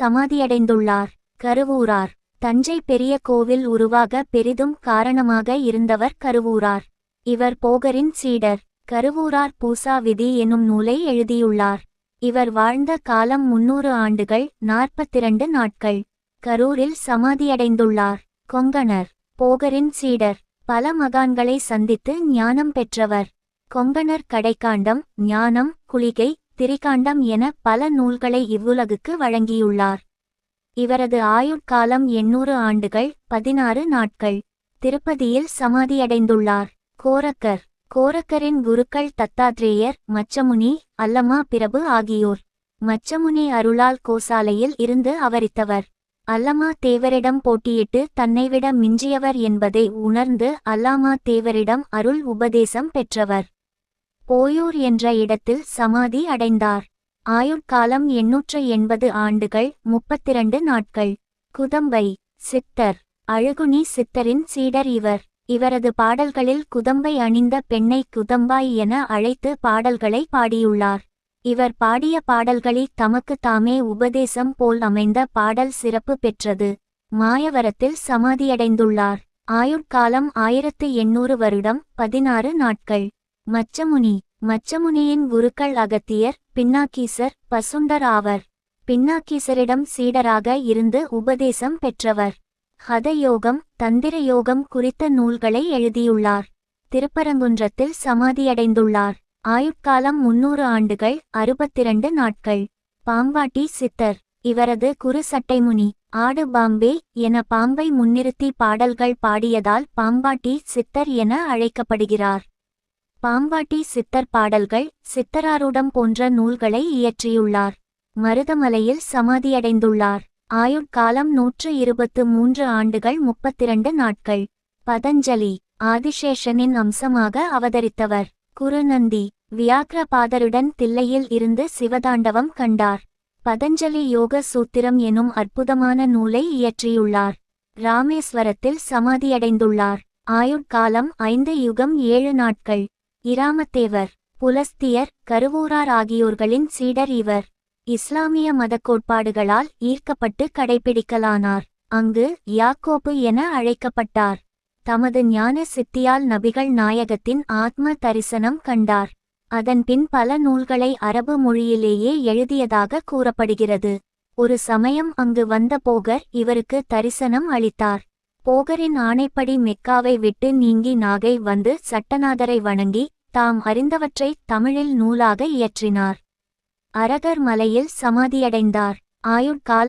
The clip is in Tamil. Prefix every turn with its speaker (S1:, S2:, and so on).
S1: சமாதியடைந்துள்ளார். கருவூரார். தஞ்சை பெரிய கோவில் உருவாக பெரிதும் காரணமாக இருந்தவர் கருவூரார். இவர் போகரின் சீடர். கருவூரார் பூசா விதி எனும் நூலை எழுதியுள்ளார். இவர் வாழ்ந்த காலம் முன்னூறு ஆண்டுகள் நாற்பத்திரண்டு நாட்கள். கரூரில் சமாதியடைந்துள்ளார். கொங்கணர். போகரின் சீடர். பல மகான்களை சந்தித்து ஞானம் பெற்றவர். கொங்கணர் கடைக்காண்டம் ஞானம் குளிகை திரிகாண்டம் என பல நூல்களை இவ்வுலகுக்கு வழங்கியுள்ளார். இவரது ஆயுட்காலம் எண்ணூறு ஆண்டுகள் பதினாறு நாட்கள். திருப்பதியில் சமாதியடைந்துள்ளார். கோரக்கர். கோரக்கரின் குருக்கள் தத்தாத்ரேயர் மச்சமுனி அல்லமா பிரபு ஆகியோர். மச்சமுனி அருளால் கோசாலையில் இருந்து அவரித்தவர். அல்லமா தேவரிடம் போட்டியிட்டு தன்னைவிட மிஞ்சியவர் என்பதை உணர்ந்து அல்லாமா தேவரிடம் அருள் உபதேசம் பெற்றவர். போயூர் என்ற இடத்தில் சமாதி அடைந்தார். ஆயுட்காலம் எண்ணூற்று எண்பது ஆண்டுகள் முப்பத்திரண்டு நாட்கள். குதம்பை சித்தர். அழகுனி சித்தரின் சீடர் இவர். இவரது பாடல்களில் குதம்பை அணிந்த பெண்ணை குதம்பாய் என அழைத்து பாடல்களை பாடியுள்ளார். இவர் பாடிய பாடல்களில் தமக்கு தாமே உபதேசம் போல் அமைந்த பாடல் சிறப்பு பெற்றது. மாயவரத்தில் சமாதியடைந்துள்ளார். ஆயுட்காலம் ஆயிரத்து எண்ணூறு வருடம் பதினாறு நாட்கள். மச்சமுனி மச்சமுனியின் குருக்கள் அகத்தியர் பின்னாக்கீசர் பசுண்டர் ஆவர். பின்னாக்கீசரிடம் சீடராக இருந்து உபதேசம் பெற்றவர். ஹதயோகம் தந்திர யோகம் குறித்த நூல்களை எழுதியுள்ளார். திருப்பரங்குன்றத்தில் சமாதியடைந்துள்ளார். ஆயுட்காலம் முன்னூறு ஆண்டுகள் அறுபத்திரண்டு நாட்கள். பாம்பாட்டி சித்தர். இவரது குரு சட்டைமுனி ஆடு பாம்பே என பாம்பை முன்னிறுத்தி பாடல்கள் பாடியதால் பாம்பாட்டி சித்தர் என அழைக்கப்படுகிறார். பாம்பாட்டி சித்தர் பாடல்கள் சித்தராரூடம் போன்ற நூல்களை இயற்றியுள்ளார். மருதமலையில் சமாதியடைந்துள்ளார். ஆயுட்காலம் நூற்று இருபத்து மூன்று ஆண்டுகள் முப்பத்திரண்டு நாட்கள். பதஞ்சலி ஆதிசேஷனின் அம்சமாக அவதரித்தவர். குருநந்தி வியாக்ரபாதருடன் தில்லையில் இருந்து சிவதாண்டவம் கண்டார். பதஞ்சலி யோக சூத்திரம் எனும் அற்புதமான நூலை இயற்றியுள்ளார். ராமேஸ்வரத்தில் சமாதியடைந்துள்ளார். ஆயுட்காலம் ஐந்து யுகம் ஏழு நாட்கள். இராமத்தேவர் புலஸ்தியர் கருவூரார் ஆகியோர்களின் சீடர் இவர். இஸ்லாமிய மதக் கோட்பாடுகளால் ஈர்க்கப்பட்டு கடைபிடிக்கலானார் அங்கு யாக்கோபு என அழைக்கப்பட்டார். தமது ஞான சித்தியால் நபிகள் நாயகத்தின் ஆத்ம தரிசனம் கண்டார். அதன்பின் பல நூல்களை அரபு மொழியிலேயே எழுதியதாக கூறப்படுகிறது. ஒரு சமயம் அங்கு வந்த போகர் இவருக்கு தரிசனம் அளித்தார். போகரின் ஆணைப்படி மெக்காவை விட்டு நீங்கி நாகை வந்து சட்டநாதரை வணங்கி தாம் அறிந்தவற்றை தமிழில் நூலாக இயற்றினார். அரகர் மலையில் சமாதியடைந்தார். ஆயுட்கால்